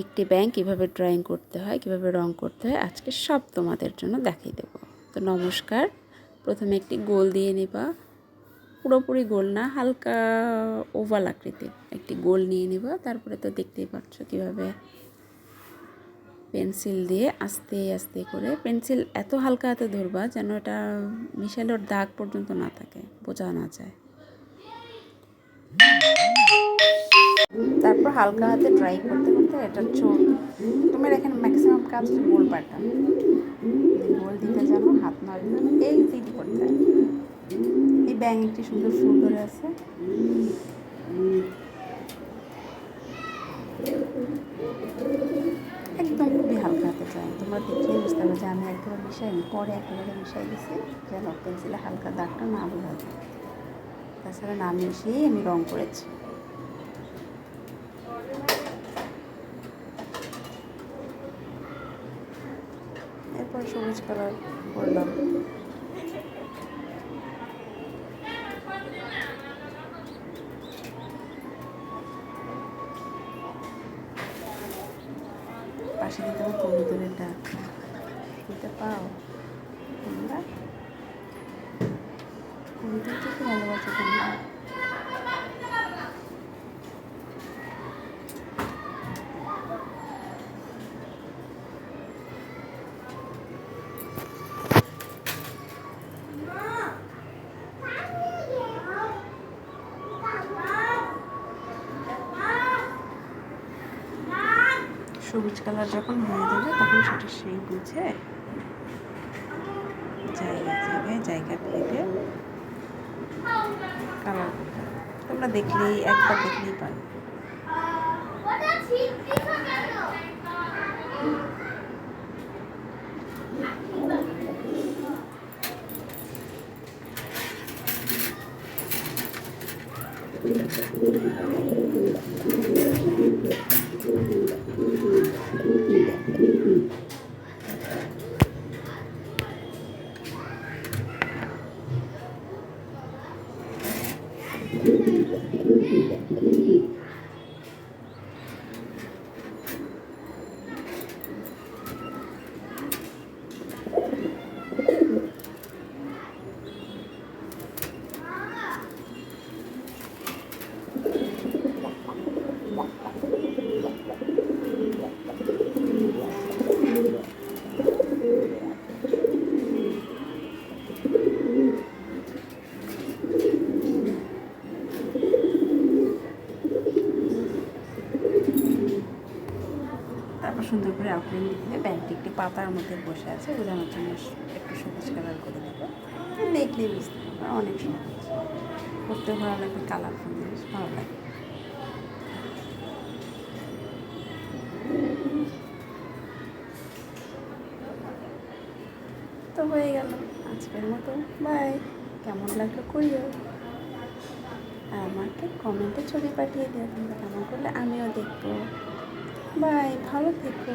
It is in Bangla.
একটি ব্যাংক কীভাবে ড্রয়িং করতে হয়, কীভাবে রং করতে হয়, আজকে সব তোমাদের জন্য দেখিয়ে দেব। তো নমস্কার, প্রথমে একটি গোল দিয়ে নেবা। পুরোপুরি গোল না, হালকা ওভাল আকৃতির একটি গোল নিয়ে নেবা। তারপরে তো দেখতেই পাচ্ছ কীভাবে পেন্সিল দিয়ে আস্তে আস্তে করে পেন্সিল এত হালকা হাতে ধরবা যেন এটা মিশালোর দাগ পর্যন্ত না থাকে, বোঝা না যায়। তারপর হালকা হাতে ট্রাই করতে করতে এটা চোখ, তোমার এখানে ম্যাক্সিমাম কাজ গোল পাটা গোল দিতে জানো হাত নাড়বে এই দিদি করতে এই ব্যাং একটি সুন্দর আছে। একদম খুবই হালকা হাতে চাই তোমরা দেখলেই বুঝতে পারবে যে আমি একেবারে মিশাইনি পরে একেবারে মিশাই দিছি, যেন পেন্সিলে হালকা দাগটা না বোঝা যায়। তাছাড়া না মিশিয়েই আমি রং করেছি। এরপর সবুজ কালার করলাম পাশে দিতে হবে কবুতরের ডাক। দিতে পাও? তোমরা? কবুতরকে ভালোবাসো তোমরা সবুজ কালার যখন হয়ে যাবে তখন সেটা সেই বুঝে জায়গা জায়গায় জায়গা ভেবে কালার তোমরা দেখলেই, একবার দেখলেই পারবে তারপর সুন্দর করে আউটলাইন দিয়ে ব্যাগটি একটি পাতার মধ্যে বসে আছে, বোঝানোর জন্য একটু সবুজ কালার করে দেবো। দেখলেই বুঝতে পারবে অনেক সহজ করতে ভালো লাগবে কালারফুল জিনিস, ভালো লাগে। তো হয়ে গেল আজকের মতো বাই কেমন লাগল করিও? আর আমাকে কমেন্টে ছবি পাঠিয়ে দিও, তোমরা কেমন করলে আমিও দেখব। বাই ভালো থেকো।